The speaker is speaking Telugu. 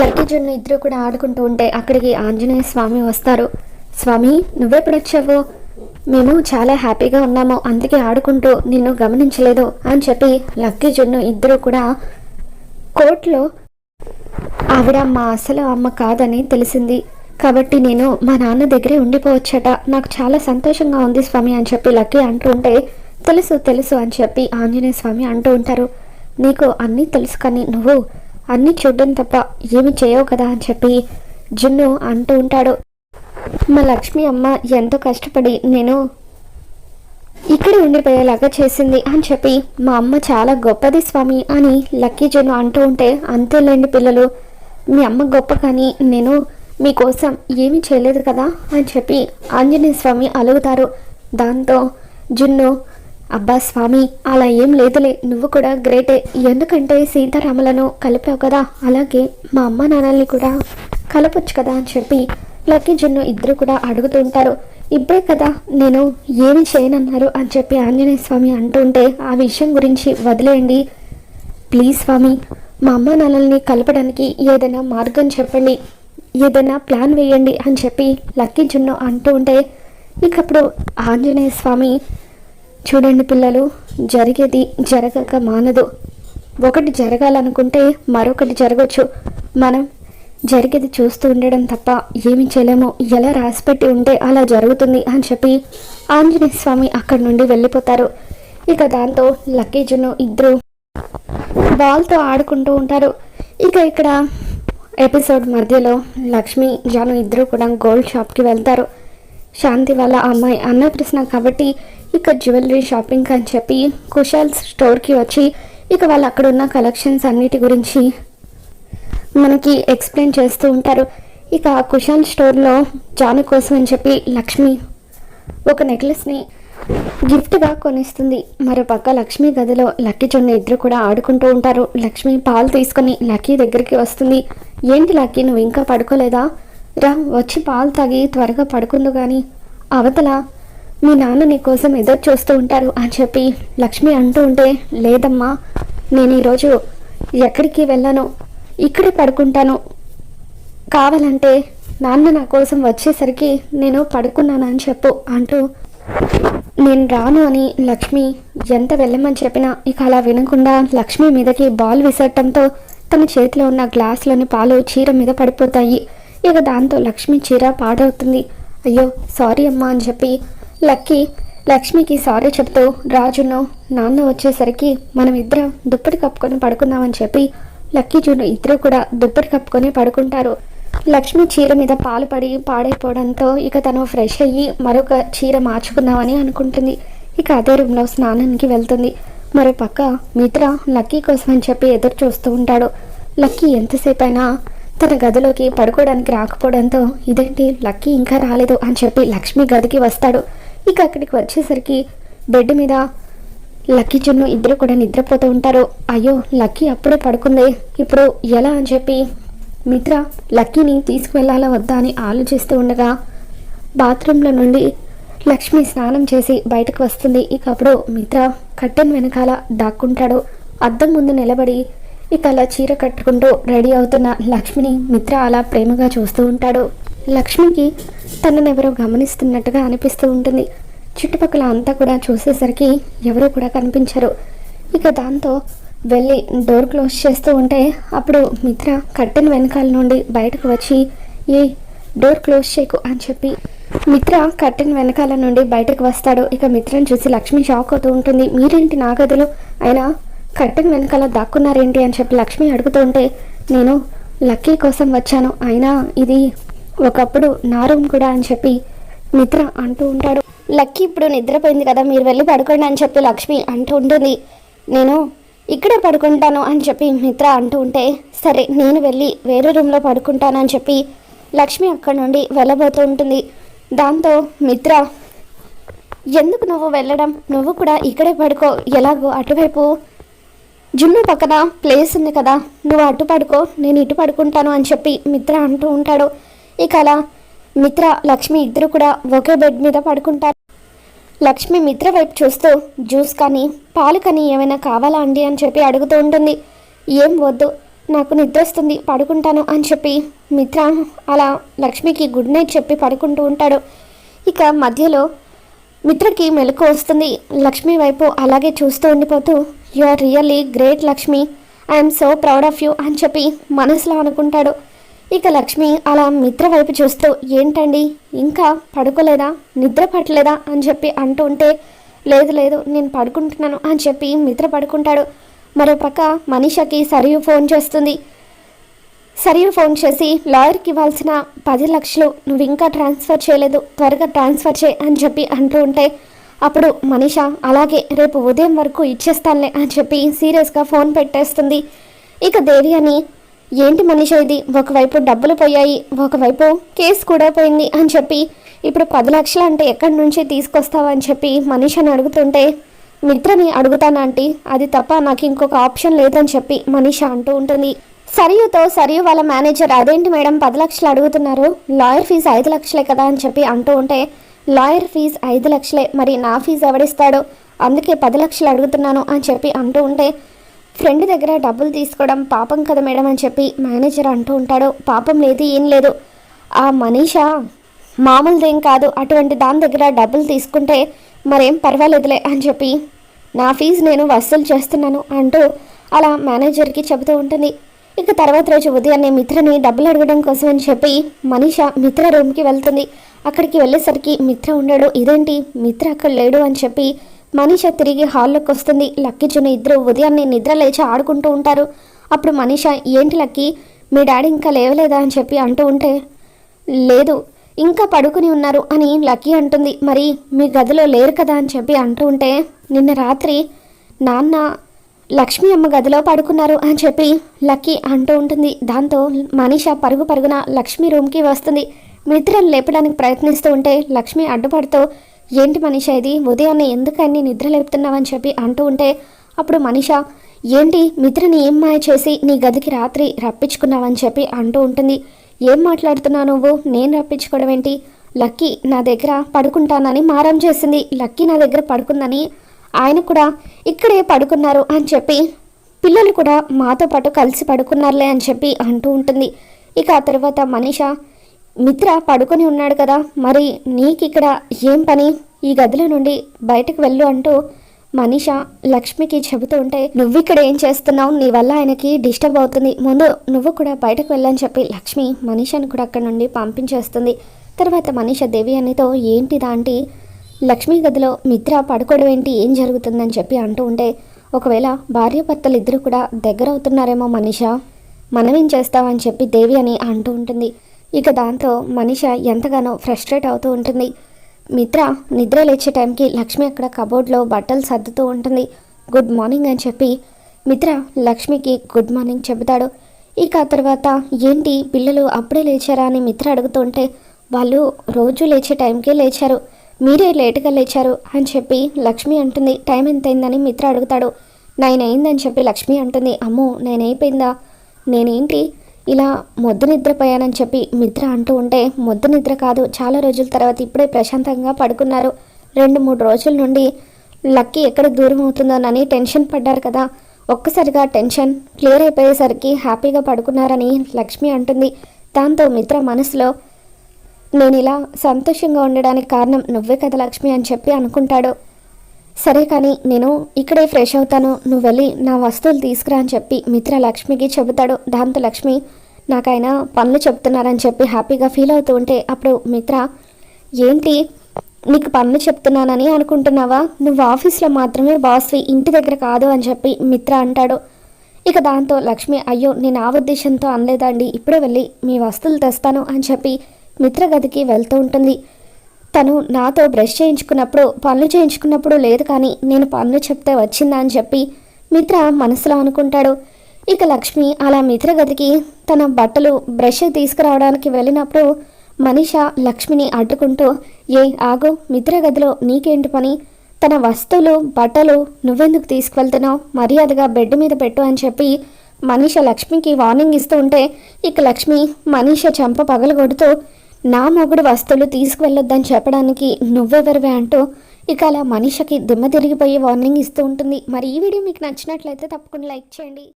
లక్కీ జున్ను ఇద్దరు కూడా ఆడుకుంటూ ఉంటే అక్కడికి ఆంజనేయ స్వామి వస్తారు. స్వామి నువ్వెప్పుడు వచ్చావు మేము చాలా హ్యాపీగా ఉన్నాము. అందుకే ఆడుకుంటూ నిన్ను గమనించలేదు అని చెప్పి లక్కీ జున్ను ఇద్దరు కూడా కోర్టులో ఆవిడ మా అసలు అమ్మ కాదని తెలిసింది. కాబట్టి నేను మా నాన్న దగ్గరే ఉండిపోవచ్చట. నాకు చాలా సంతోషంగా ఉంది స్వామి అని చెప్పి లక్కీ అంటూ ఉంటే తెలుసు తెలుసు అని చెప్పి ఆంజనేయ స్వామి అంటూ ఉంటారు. నీకు అన్నీ తెలుసు కానీ నువ్వు అన్నీ చూడడం తప్ప ఏమి చేయవు కదా అని చెప్పి జున్ను అంటూ ఉంటాడు. మా లక్ష్మి అమ్మ ఎంతో కష్టపడి నేను ఇక్కడే ఉండిపోయేలాగా చేసింది అని చెప్పి మా అమ్మ చాలా గొప్పది స్వామి అని లక్కీ జను అంటూ ఉంటే అంతేలేండి పిల్లలు. మీ అమ్మ గొప్ప కానీ నేను మీకోసం ఏమీ చేయలేదు కదా అని చెప్పి ఆంజనేయ స్వామి అలుగుతారు. దాంతో జున్ను అబ్బా స్వామి అలా ఏం లేదులే. నువ్వు కూడా గ్రేటే. ఎందుకంటే సీతారాములను కలిపావు కదా. అలాగే మా అమ్మ నాన్నల్ని కూడా కలపొచ్చు కదా అని చెప్పి లక్కీ జున్ను ఇద్దరు కూడా అడుగుతూ ఉంటారు. ఇప్పుడే కదా నేను ఏమి చేయనన్నారు అని చెప్పి ఆంజనేయ స్వామి అంటుంటే ఆ విషయం గురించి వదిలేయండి. ప్లీజ్ స్వామి మా అమ్మ నాన్నల్ని కలపడానికి ఏదైనా మార్గం చెప్పండి. ఏదైనా ప్లాన్ వేయండి అని చెప్పి లక్కీ జున్ను అంటూ ఉంటే ఇకప్పుడు ఆంజనేయ స్వామి చూడండి పిల్లలు జరిగేది జరగక మానదు. ఒకటి జరగాలనుకుంటే మరొకటి జరగచ్చు. మనం జరిగేది చూస్తూ ఉండడం తప్ప ఏమి చేయలేము. ఎలా రాసిపెట్టి ఉంటే అలా జరుగుతుంది అని చెప్పి ఆంజనేయ స్వామి అక్కడి నుండి వెళ్ళిపోతారు. ఇక దాంతో లక్కీజును ఇద్దరు బాల్తో ఆడుకుంటూ ఉంటారు. ఇక ఇక్కడ ఎపిసోడ్ మధ్యలో లక్ష్మి జాను ఇద్దరు కూడా గోల్డ్ షాప్కి వెళ్తారు. శాంతి వాళ్ళ అమ్మాయి అన్నప్రశ్న కాబట్టి ఇక జ్యువెలరీ షాపింగ్ అని చెప్పి కుషాల్ స్టోర్కి వచ్చి ఇక వాళ్ళు అక్కడ ఉన్న కలెక్షన్స్ అన్నిటి గురించి మనకి ఎక్స్ప్లెయిన్ చేస్తూ ఉంటారు. ఇక కుషాల్ స్టోర్లో జాను కోసం అని చెప్పి లక్ష్మి ఒక నెక్లెస్ని గిఫ్ట్గా కొనిస్తుంది. మరో పక్క లక్ష్మి గదిలో లక్కీ జొన్న ఇద్దరు కూడా ఆడుకుంటూ ఉంటారు. లక్ష్మి పాలు తీసుకొని లక్కీ దగ్గరికి వస్తుంది. ఏంటి లక్కీ నువ్వు ఇంకా పడుకోలేదా? రా వచ్చి పాలు తాగి త్వరగా పడుకుందు కానీ అవతల మీ నాన్న నీ కోసం ఎదురు చూస్తూ ఉంటారు అని చెప్పి లక్ష్మి అంటూ ఉంటే లేదమ్మా నేను ఈరోజు ఎక్కడికి వెళ్ళను ఇక్కడే పడుకుంటాను. కావాలంటే నాన్న నా కోసం వచ్చేసరికి నేను పడుకున్నానని చెప్పు అంటూ నేను రాను అని లక్ష్మి ఎంత వెళ్ళమని చెప్పినా ఇక అలా వినకుండా లక్ష్మి మీదకి బాల్ విసరటంతో తన చేతిలో ఉన్న గ్లాసులోని పాలు చీర మీద పడిపోతాయి. ఇక దాంతో లక్ష్మి చీర పాడవుతుంది. అయ్యో సారీ అమ్మా అని చెప్పి లక్కీ లక్ష్మికి సారీ చెప్తూ రాజును నాన్న వచ్చేసరికి మనం ఇద్దరం దుప్పటి కప్పుకొని పడుకుందామని చెప్పి లక్కీ జున్ను ఇద్దరు కూడా దుప్పటి కప్పుకొని పడుకుంటారు. లక్ష్మి చీర మీద పాలు పడి పాడైపోవడంతో ఇక తను ఫ్రెష్ అయ్యి మరొక చీర మార్చుకుందామని అనుకుంటుంది. ఇక అదే రూమ్లో స్నానానికి వెళ్తుంది. మరో పక్క మిత్ర లక్కీ కోసం అని చెప్పి ఎదురు చూస్తూ ఉంటాడు. లక్కీ ఎంతసేపు అయినా తన గదిలోకి పడుకోవడానికి రాకపోవడంతో ఇదేంటి? లక్కీ ఇంకా రాలేదు అని చెప్పి లక్ష్మి గదికి వస్తాడు. ఇక అక్కడికి వచ్చేసరికి బెడ్ మీద లక్కీ జున్ను ఇద్దరు కూడా నిద్రపోతూ ఉంటారు. అయ్యో లక్కీ అప్పుడే పడుకుంది. ఇప్పుడు ఎలా? అని చెప్పి మిత్ర లక్కీని తీసుకువెళ్ళాలా వద్దా అని ఆలోచిస్తూ ఉండగా బాత్రూంలో నుండి లక్ష్మి స్నానం చేసి బయటకు వస్తుంది. ఇక అప్పుడు మిత్ర కట్టెన్ వెనకాల దాక్కుంటాడు. అద్దం ముందు నిలబడి ఇక అలా చీర కట్టుకుంటూ రెడీ అవుతున్న లక్ష్మిని మిత్ర అలా ప్రేమగా చూస్తూ ఉంటాడు. లక్ష్మికి తనను ఎవరో గమనిస్తున్నట్టుగా అనిపిస్తూ ఉంటుంది. చుట్టుపక్కల అంతా కూడా చూసేసరికి ఎవరూ కూడా కనిపించరు. ఇక దాంతో వెళ్ళి డోర్ క్లోజ్ చేస్తూ ఉంటే అప్పుడు మిత్ర కట్టెన్ వెనకాల నుండి బయటకు వచ్చి ఏ డోర్ క్లోజ్ చేయకు అని చెప్పి మిత్ర కట్టెన్ వెనకాల నుండి బయటకు వస్తాడు. ఇక మిత్రను చూసి లక్ష్మి షాక్ అవుతూ ఉంటుంది. మీరేంటి నా గదిలో? అయినా కట్టెన్ వెనకాల దాక్కున్నారేంటి అని చెప్పి లక్ష్మి అడుగుతుంటే నేను లక్కీ కోసం వచ్చాను. అయినా ఇది ఒకప్పుడు నా రూమ్ కూడా అని చెప్పి మిత్ర అంటూ ఉంటాడు. లక్కీ ఇప్పుడు నిద్రపోయింది కదా మీరు వెళ్ళి పడుకోండి అని చెప్పి లక్ష్మి అంటూ ఉంటుంది. నేను ఇక్కడే పడుకుంటాను అని చెప్పి మిత్ర అంటూ ఉంటే సరే నేను వెళ్ళి వేరే రూమ్లో పడుకుంటాను అని చెప్పి లక్ష్మి అక్కడి నుండి వెళ్ళబోతూ ఉంటుంది. దాంతో మిత్ర ఎందుకు నువ్వు వెళ్ళడం? నువ్వు కూడా ఇక్కడే పడుకో. ఎలాగో అటువైపు జున్ను పక్కన ప్లేస్ ఉంది కదా నువ్వు అటు పడుకో నేను ఇటు పడుకుంటాను అని చెప్పి మిత్ర అంటూ ఉంటాడు. ఇక అలా మిత్ర లక్ష్మి ఇద్దరు కూడా ఒకే బెడ్ మీద పడుకుంటారు. లక్ష్మి మిత్ర వైపు చూస్తూ జ్యూస్ కానీ పాలు కానీ ఏమైనా కావాలా అండి? అని చెప్పి అడుగుతూ ఉంటుంది. ఏం వద్దు నాకు నిద్ర వస్తుంది పడుకుంటాను అని చెప్పి మిత్ర అలా లక్ష్మికి గుడ్ నైట్ చెప్పి పడుకుంటూ ఉంటాడు. ఇక మధ్యలో మిత్రకి మెలకు వస్తుంది. లక్ష్మి వైపు అలాగే చూస్తూ ఉండిపోతూ you are really great Lakshmi I'm so proud of you అని చెప్పి మనసులో అనుకుంటాడు. ఇక లక్ష్మి అలా మిత్ర వైపు చూస్తూ ఏంటండి? ఇంకా పడుకోలేదా? నిద్ర పట్టలేదా? అని చెప్పి అంటూ ఉంటే లేదు లేదు నేను పడుకుంటున్నాను అని చెప్పి మిత్ర పడుకుంటాడు. మరోపక్క మనీషకి సరియు ఫోన్ చేస్తుంది. సరియు ఫోన్ చేసి లాయర్కి ఇవ్వాల్సిన పది లక్షలు నువ్వు ఇంకా ట్రాన్స్ఫర్ చేయలేదు త్వరగా ట్రాన్స్ఫర్ చేయి అని చెప్పి అంటూ ఉంటే అప్పుడు మనీష అలాగే రేపు ఉదయం వరకు ఇచ్చేస్తానులే అని చెప్పి సీరియస్గా ఫోన్ పెట్టేస్తుంది. ఇక దేవి అని ఏంటి మనీష ఇది? ఒకవైపు డబ్బులు పోయాయి ఒకవైపు కేసు కూడా పోయింది అని చెప్పి ఇప్పుడు పది లక్షలు అంటే ఎక్కడి నుంచి తీసుకొస్తావు అని చెప్పి మనీషని అడుగుతుంటే మిత్రని అడుగుతాను ఆంటీ? అది తప్ప నాకు ఇంకొక ఆప్షన్ లేదని చెప్పి మనీష అంటూ ఉంటుంది. సరియుతో సరియు వాళ్ళ మేనేజర్ అదేంటి మేడం పది లక్షలు అడుగుతున్నారు? లాయర్ ఫీజు ఐదు లక్షలే కదా అని చెప్పి అంటూ ఉంటే లాయర్ ఫీజు ఐదు లక్షలే మరి నా ఫీజు ఎవడిస్తాడో? అందుకే పది లక్షలు అడుగుతున్నాను అని చెప్పి అంటూ ఉంటే ఫ్రెండ్ దగ్గర డబ్బులు తీసుకోవడం పాపం కదా మేడం అని చెప్పి మేనేజర్ అంటూ ఉంటాడు. పాపం లేదు ఏం లేదు. ఆ మనీషా మామూలుదేం కాదు. అటువంటి దాని దగ్గర డబ్బులు తీసుకుంటే మరేం పర్వాలేదులే అని చెప్పి నా ఫీజు నేను వసూలు చేస్తున్నాను అంటూ అలా మేనేజర్కి చెబుతూ ఉంటుంది. ఇక తర్వాత రోజు ఉదయాన్నే మిత్రని డబ్బులు అడగడం కోసం అని చెప్పి మనీష మిత్ర రూమ్కి వెళ్తుంది. అక్కడికి వెళ్ళేసరికి మిత్ర ఉండడు ఇదేంటి? మిత్ర అక్కడ లేడు అని చెప్పి మనీష తిరిగి హాల్లోకి వస్తుంది. లక్కీ చిన్న ఇద్దరు ఉదయాన్నే నిద్ర లేచి ఆడుకుంటూ ఉంటారు. అప్పుడు మనీష ఏంటి లక్కీ? మీ డాడీ ఇంకా లేవలేదా? అని చెప్పి అంటూ ఉంటే లేదు ఇంకా పడుకుని ఉన్నారు అని లక్కీ అంటుంది. మరి మీ గదిలో లేరు కదా? అని చెప్పి అంటూ ఉంటే నిన్న రాత్రి నాన్న లక్ష్మి అమ్మ గదిలో పడుకున్నారు అని చెప్పి లక్కీ అంటూ ఉంటుంది. దాంతో మనీష పరుగు పరుగున లక్ష్మి రూమ్కి వస్తుంది. నిద్రను లేపడానికి ప్రయత్నిస్తూ ఉంటే లక్ష్మి అడ్డుపడుతూ ఏంటి మనిష ఇది? ఉదయాన్నే ఎందుకని నిద్ర లేపుతున్నావని చెప్పి అంటూ ఉంటే అప్పుడు మనిష ఏంటి మిత్రని ఏం మాయ చేసి నీ గదికి రాత్రి రప్పించుకున్నావని చెప్పి అంటూ ఉంటుంది. ఏం మాట్లాడుతున్నావు నువ్వు? నేను రప్పించుకోవడం ఏంటి? లక్కీ నా దగ్గర పడుకుంటానని మారం చేసింది. లక్కీ నా దగ్గర పడుకుందని ఆయన కూడా ఇక్కడే పడుకున్నారు అని చెప్పి పిల్లలు కూడా మాతో పాటు కలిసి పడుకున్నారులే అని చెప్పి అంటూ ఉంటుంది. ఇక ఆ తర్వాత మనీష మిత్ర పడుకొని ఉన్నాడు కదా మరి నీకిక్కడ ఏం పని? ఈ గదిలో నుండి బయటకు వెళ్ళు అంటూ మనీష లక్ష్మికి చెబుతూ ఉంటే నువ్వు ఇక్కడ ఏం చేస్తున్నావు? నీ వల్ల ఆయనకి డిస్టర్బ్ అవుతుంది. ముందు నువ్వు కూడా బయటకు వెళ్ళని చెప్పి లక్ష్మి మనీషని కూడా అక్కడ నుండి పంపించేస్తుంది. తర్వాత మనీష దేవి అనితో ఏంటి దాంటి లక్ష్మి గదిలో మిత్ర పడుకోవడం ఏంటి? ఏం జరుగుతుందని చెప్పి అంటూ ఉంటే ఒకవేళ భార్యాభర్తలు ఇద్దరు కూడా దగ్గర అవుతున్నారేమో మనీష? మనమేం చేస్తామని చెప్పి దేవి అని అంటూ ఉంటుంది. ఇక దాంతో మనిష ఎంతగానో ఫ్రస్ట్రేట్ అవుతూ ఉంటుంది. మిత్ర నిద్ర లేచే టైంకి లక్ష్మి అక్కడ కబోర్డ్లో బట్టలు సర్దుతూ ఉంటుంది. గుడ్ మార్నింగ్ అని చెప్పి మిత్ర లక్ష్మికి గుడ్ మార్నింగ్ చెబుతాడు. ఇక ఆ తర్వాత ఏంటి పిల్లలు అప్పుడే లేచారా అని మిత్ర అడుగుతుంటే వాళ్ళు రోజు లేచే టైంకే లేచారు. మీరే లేటుగా లేచారు అని చెప్పి లక్ష్మి అంటుంది. టైం ఎంతైందని? మిత్ర అడుగుతాడు. నైన్ అయిందని చెప్పి లక్ష్మి అంటుంది. అమ్మో నేనైపోయిందా నేనేంటి? ఇలా మొద్దు నిద్రపోయానని చెప్పి మిత్ర అంటూ ఉంటే మొద్దు నిద్ర కాదు చాలా రోజుల తర్వాత ఇప్పుడే ప్రశాంతంగా పడుకున్నారు. రెండు మూడు రోజుల నుండి లక్కీ ఎక్కడ దూరం అవుతుందోనని టెన్షన్ పడ్డారు కదా. ఒక్కసారిగా టెన్షన్ క్లియర్ అయిపోయేసరికి హ్యాపీగా పడుకున్నారని లక్ష్మి అంటుంది. దాంతో మిత్ర మనసులో నేను ఇలా సంతోషంగా ఉండడానికి కారణం నువ్వే కదా లక్ష్మి అని చెప్పి అనుకుంటాడు. సరే కానీ నేను ఇక్కడే ఫ్రెష్ అవుతాను. నువ్వు వెళ్ళి నా వస్తువులు తీసుకురా అని చెప్పి మిత్ర లక్ష్మికి చెబుతాడు. దాంతో లక్ష్మి నాకు పనులు చెప్తున్నారని చెప్పి హ్యాపీగా ఫీల్ అవుతూ ఉంటే అప్పుడు మిత్ర ఏంటి? నీకు పనులు చెప్తున్నానని అనుకుంటున్నావా? నువ్వు ఆఫీస్లో మాత్రమే బాస్వి ఇంటి దగ్గర కాదు అని చెప్పి మిత్ర అంటాడు. ఇక దాంతో లక్ష్మి అయ్యో నేను ఆ ఉద్దేశంతో అనలేదండి. ఇప్పుడే వెళ్ళి మీ వస్తువులు తెస్తాను అని చెప్పి మిత్ర గదికి వెళ్తూ ఉంటుంది. తను నాతో బ్రష్ చేయించుకున్నప్పుడు పనులు చేయించుకున్నప్పుడు లేదు కానీ నేను పనులు చెప్తే వచ్చిందా అని చెప్పి మిత్ర మనసులో అనుకుంటాడు. ఇక లక్ష్మి అలా మిత్ర గదికి తన బట్టలు బ్రష్ తీసుకురావడానికి వెళ్ళినప్పుడు మనీష లక్ష్మిని అడ్డుకుంటూ ఏ ఆగు మిత్ర గదిలో నీకేంటి పని? తన వస్తువులు బట్టలు నువ్వెందుకు తీసుకువెళ్తున్నావు? మర్యాదగా బెడ్ మీద పెట్టు అని చెప్పి మనీష లక్ష్మికి వార్నింగ్ ఇస్తూ ఉంటే ఇక లక్ష్మి మనీష చెంప పగలగొడుతూ నా మొగుడు వస్తువులు తీసుకువెళ్ళొద్దని చెప్పడానికి నువ్వెవరివే అంటూ ఇక అలా మనిషికి దిమ్మ తిరిగిపోయే వార్నింగ్ ఇస్తూ ఉంటుంది. మరి ఈ వీడియో మీకు నచ్చినట్లయితే తప్పకుండా లైక్ చేయండి.